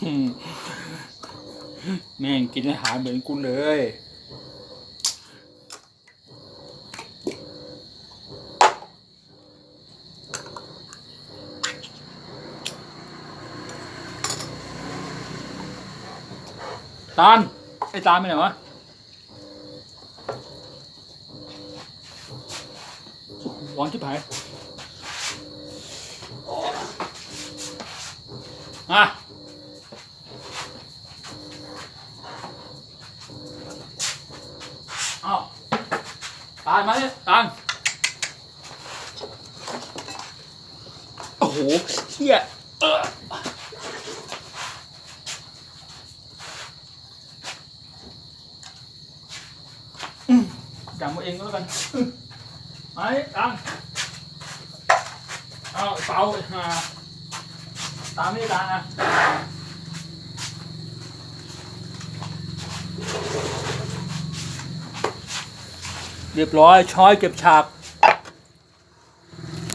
แม่งกินอาหารเหมือนกูเลย ตาลไอ้ตาลไปไหนวะร้อนชิบหายอะ อาตาลมาเนี่ยตาลโอ้โหเฮียเอออืมจำเอาเองก็แล้วกันอืมมาเนี่ยตาลเอาเปาหาตามนี่ตาลนะ เรียบร้อยช้อยเก็บฉาก